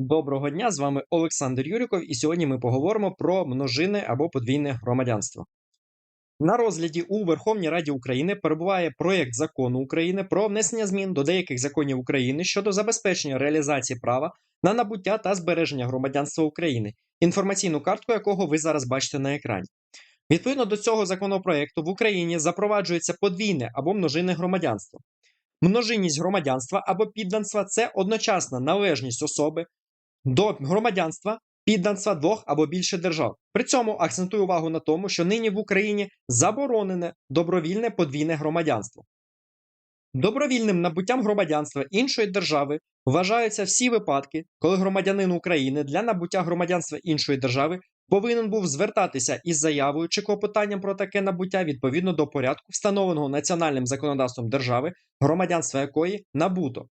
Доброго дня, з вами Олександр Юріков, і сьогодні ми поговоримо про множинне або подвійне громадянство. На розгляді у Верховній Раді України перебуває проєкт закону України про внесення змін до деяких законів України щодо забезпечення реалізації права на набуття та збереження громадянства України, інформаційну картку якого ви зараз бачите на екрані. Відповідно до цього законопроекту в Україні запроваджується подвійне або множинне громадянство. Множинність громадянства або підданства це одночасна належність особи до громадянства підданства двох або більше держав. При цьому акцентую увагу на тому, що нині в Україні заборонене добровільне подвійне громадянство. Добровільним набуттям громадянства іншої держави вважаються всі випадки, коли громадянин України для набуття громадянства іншої держави повинен був звертатися із заявою чи клопотанням про таке набуття відповідно до порядку, встановленого національним законодавством держави, громадянства якої набуто.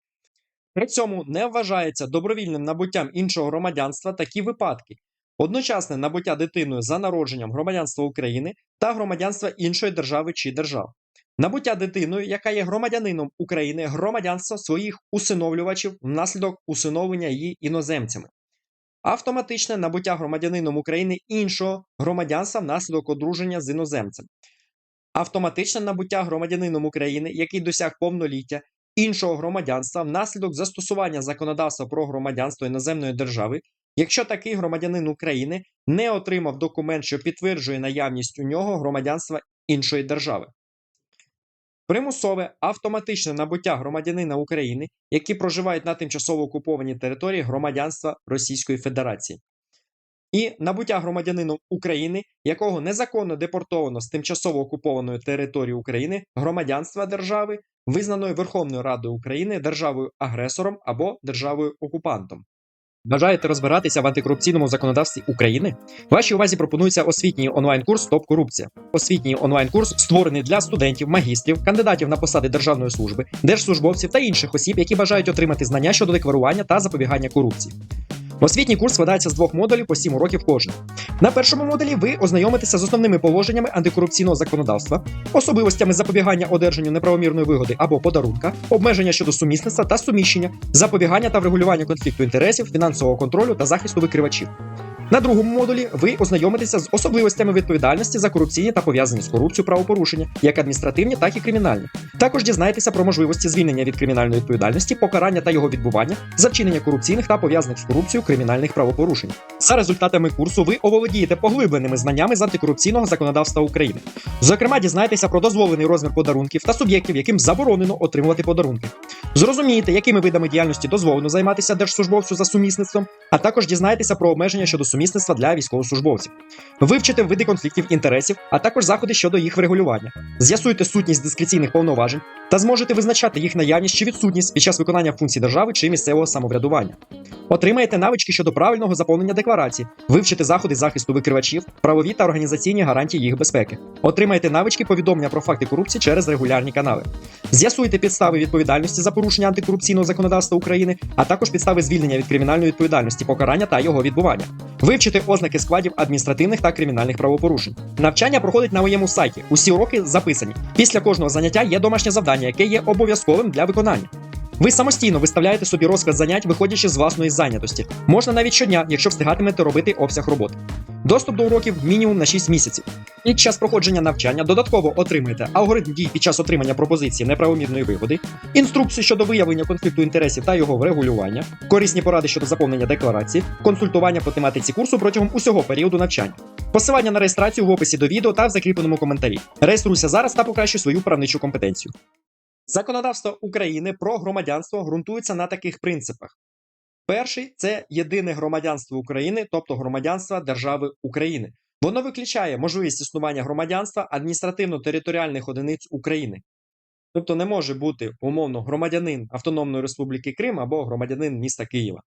При цьому не вважається добровільним набуттям іншого громадянства такі випадки: одночасне набуття дитиною за народженням громадянства України та громадянства іншої держави чи держав. Набуття дитиною, яка є громадянином України, громадянства своїх усиновлювачів внаслідок усиновлення її іноземцями. Автоматичне набуття громадянином України іншого громадянства внаслідок одруження з іноземцем. Автоматичне набуття громадянином України, який досяг повноліття іншого громадянства внаслідок застосування законодавства про громадянство іноземної держави, якщо такий громадянин України не отримав документ, що підтверджує наявність у нього громадянства іншої держави. Примусове автоматичне набуття громадянина України, які проживають на тимчасово окупованій території громадянства Російської Федерації. І набуття громадянином України, якого незаконно депортовано з тимчасово окупованої території України громадянства держави, визнаної Верховною Радою України державою агресором або державою окупантом. Бажаєте розбиратися в антикорупційному законодавстві України? Вашій увазі пропонується освітній онлайн-курс Стоп корупція. Освітній онлайн-курс створений для студентів, магістрів, кандидатів на посади державної служби, держслужбовців та інших осіб, які бажають отримати знання щодо декларування та запобігання корупції. Освітній курс складається з двох модулів по 7 уроків кожен. На першому модулі ви ознайомитеся з основними положеннями антикорупційного законодавства, особливостями запобігання одержанню неправомірної вигоди або подарунка, обмеження щодо сумісництва та суміщення, запобігання та врегулювання конфлікту інтересів, фінансового контролю та захисту викривачів. На другому модулі ви ознайомитеся з особливостями відповідальності за корупційні та пов'язані з корупцією правопорушення, як адміністративні, так і кримінальні. Також дізнаєтеся про можливості звільнення від кримінальної відповідальності, покарання та його відбування за вчинення корупційних та пов'язаних з корупцією кримінальних правопорушень. За результатами курсу ви оволодієте поглибленими знаннями з антикорупційного законодавства України. Зокрема, дізнаєтеся про дозволений розмір подарунків та суб'єктів, яким заборонено отримувати подарунки. Зрозумієте, якими видами діяльності дозволено займатися держслужбовцю за сумісництвом, а також дізнаєтеся про обмеження щодо сумісництва для військовослужбовців. Вивчите види конфліктів інтересів, а також заходи щодо їх врегулювання. З'ясуйте сутність дискреційних повноважень та зможете визначати їх наявність чи відсутність під час виконання функцій держави чи місцевого самоврядування. Отримаєте навички щодо правильного заповнення декларації, вивчите заходи захисту викривачів, правові та організаційні гарантії їх безпеки. Отримаєте навички повідомлення про факти корупції через регулярні канали. З'ясуйте підстави відповідальності за порушення антикорупційного законодавства України, а також підстави звільнення від кримінальної відповідальності, покарання та його відбування. Вивчити ознаки складів адміністративних та кримінальних правопорушень. Навчання проходить на моєму сайті. Усі уроки записані. Після кожного заняття є домашнє завдання, яке є обов'язковим для виконання. Ви самостійно виставляєте собі розклад занять, виходячи з власної зайнятості. Можна навіть щодня, якщо встигатимете робити обсяг роботи. Доступ до уроків мінімум на 6 місяців. Під час проходження навчання додатково отримаєте алгоритм дій під час отримання пропозиції неправомірної вигоди, інструкцію щодо виявлення конфлікту інтересів та його врегулювання, корисні поради щодо заповнення декларації, консультування по тематиці курсу протягом усього періоду навчання. Посилання на реєстрацію в описі до відео та в закріпленому коментарі. Реєструйся зараз та покращуй свою правничу компетенцію. Законодавство України про громадянство ґрунтується на таких принципах. Перший це єдине громадянство України, тобто громадянство держави України. Воно виключає можливість існування громадянства адміністративно-територіальних одиниць України. Тобто не може бути умовно громадянин Автономної Республіки Крим або громадянин міста Києва.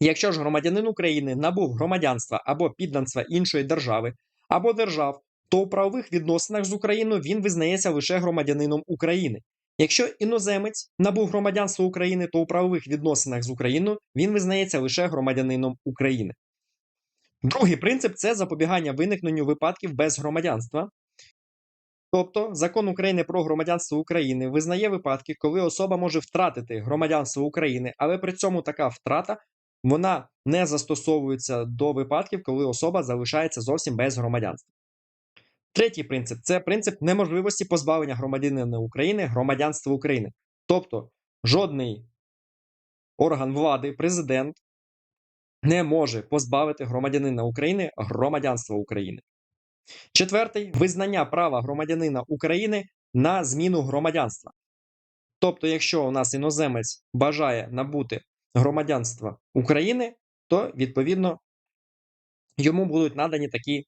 Якщо ж громадянин України набув громадянства або підданства іншої держави або держав, то у правових відносинах з Україною він визнається лише громадянином України. Якщо іноземець набув громадянство України, то у правових відносинах з Україною він визнається лише громадянином України. Другий принцип це запобігання виникненню випадків без громадянства. Тобто закон України про громадянство України визнає випадки, коли особа може втратити громадянство України, але при цьому така втрата вона не застосовується до випадків, коли особа залишається зовсім без громадянства. Третій принцип це принцип неможливості позбавлення громадянина України громадянства України. Тобто жодний орган влади, президент не може позбавити громадянина України громадянства України. Четвертий визнання права громадянина України на зміну громадянства. Тобто, якщо у нас іноземець бажає набути громадянства України, то відповідно йому будуть надані такі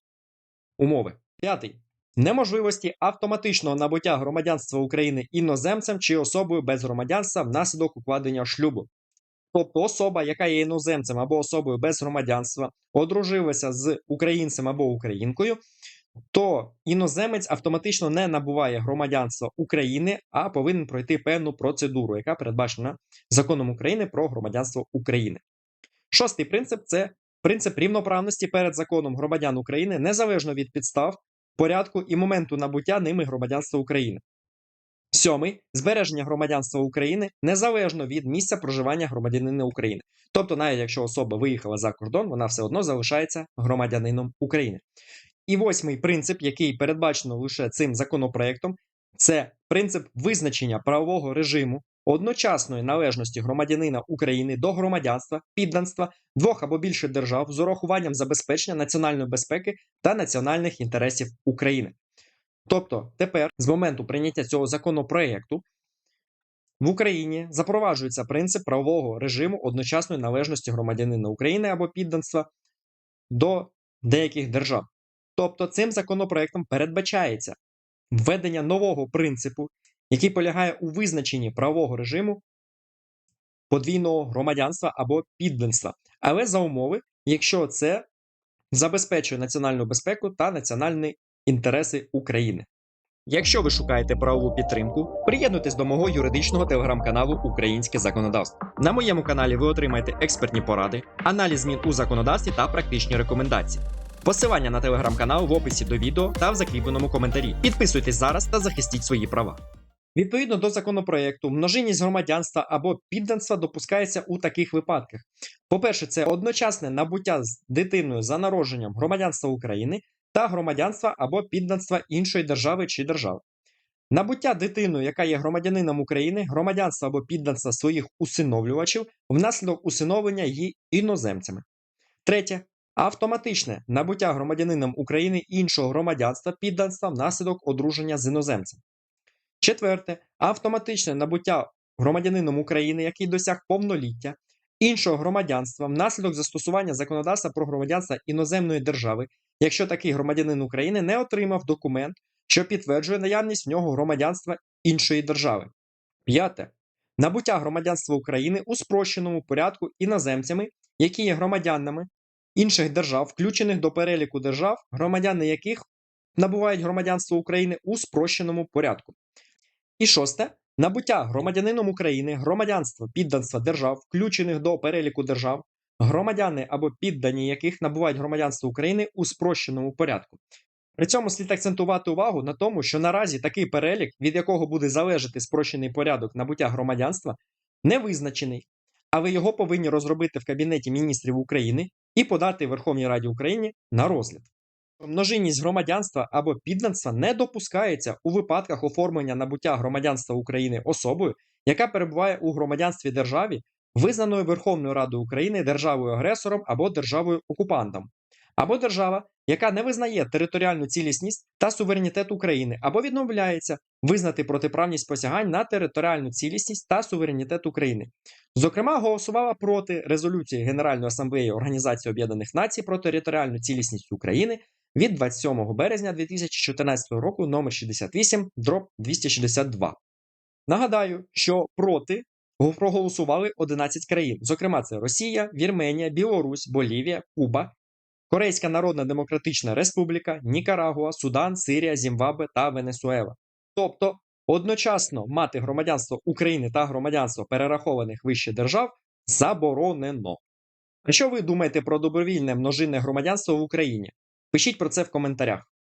умови. П'ятий. Неможливості автоматичного набуття громадянства України іноземцем чи особою без громадянства внаслідок укладення шлюбу. Тобто особа, яка є іноземцем або особою без громадянства, одружилася з українцем або українкою, то іноземець автоматично не набуває громадянства України, а повинен пройти певну процедуру, яка передбачена законом України про громадянство України. Шостий принцип це принцип рівноправності перед законом громадян України незалежно від підстав, порядку і моменту набуття ними громадянства України. Сьомий збереження громадянства України незалежно від місця проживання громадянина України. Тобто, навіть якщо особа виїхала за кордон, вона все одно залишається громадянином України. І восьмий принцип, який передбачено лише цим законопроектом, це принцип визначення правового режиму одночасної належності громадянина України до громадянства, підданства двох або більше держав з урахуванням забезпечення національної безпеки та національних інтересів України. Тобто, тепер, з моменту прийняття цього законопроекту, в Україні запроваджується принцип правового режиму одночасної належності громадянина України або підданства до деяких держав. Тобто, цим законопроектом передбачається введення нового принципу, який полягає у визначенні правового режиму подвійного громадянства або підданства, але за умови, якщо це забезпечує національну безпеку та національні інтереси України. Якщо ви шукаєте правову підтримку, приєднуйтесь до мого юридичного телеграм-каналу Українське законодавство. На моєму каналі ви отримаєте експертні поради, аналіз змін у законодавстві та практичні рекомендації. Посилання на телеграм-канал в описі до відео та в закріпленому коментарі. Підписуйтесь зараз та захистіть свої права. Відповідно до законопроекту, множинність громадянства або підданства допускається у таких випадках. По-перше, це одночасне набуття з дитиною за народженням громадянства України та громадянства або підданства іншої держави чи держави. Набуття дитиною, яка є громадянином України, громадянства або підданства своїх усиновлювачів внаслідок усиновлення її іноземцями. Третє. Автоматичне набуття громадянином України іншого громадянства підданства внаслідок одруження з іноземцем. Четверте. Автоматичне набуття громадянином України, який досяг повноліття, іншого громадянства внаслідок застосування законодавства про громадянство іноземної держави, якщо такий громадянин України не отримав документ, що підтверджує наявність в нього громадянства іншої держави. П'яте. Набуття громадянства України у спрощеному порядку іноземцями, які є громадянами інших держав, включених до переліку держав, громадяни яких набувають громадянство України у спрощеному порядку. І шосте. Набуття громадянином України громадянства підданства держав, включених до переліку держав, громадяни або піддані яких набувають громадянство України у спрощеному порядку. При цьому слід акцентувати увагу на тому, що наразі такий перелік, від якого буде залежати спрощений порядок набуття громадянства, не визначений, але його повинні розробити в Кабінеті міністрів України і подати Верховній Раді України на розгляд. Множинність громадянства або підданства не допускається у випадках оформлення набуття громадянства України особою, яка перебуває у громадянстві державі, визнаною Верховною Радою України державою агресором або державою окупантом, або держава, яка не визнає територіальну цілісність та суверенітет України, або відмовляється визнати протиправність посягань на територіальну цілісність та суверенітет України. Зокрема, голосувала проти резолюції Генеральної асамблеї Організації Об'єднаних Націй про територіальну цілісність України від 27 березня 2014 року номер 68 дроб 262. Нагадаю, що проти проголосували 11 країн. Зокрема, це Росія, Вірменія, Білорусь, Болівія, Куба, Корейська Народна Демократична Республіка, Нікарагуа, Судан, Сирія, Зімбабве та Венесуела. Тобто одночасно мати громадянство України та громадянство перерахованих вище держав заборонено. А що ви думаєте про добровільне множинне громадянство в Україні? Пишіть про це в коментарях.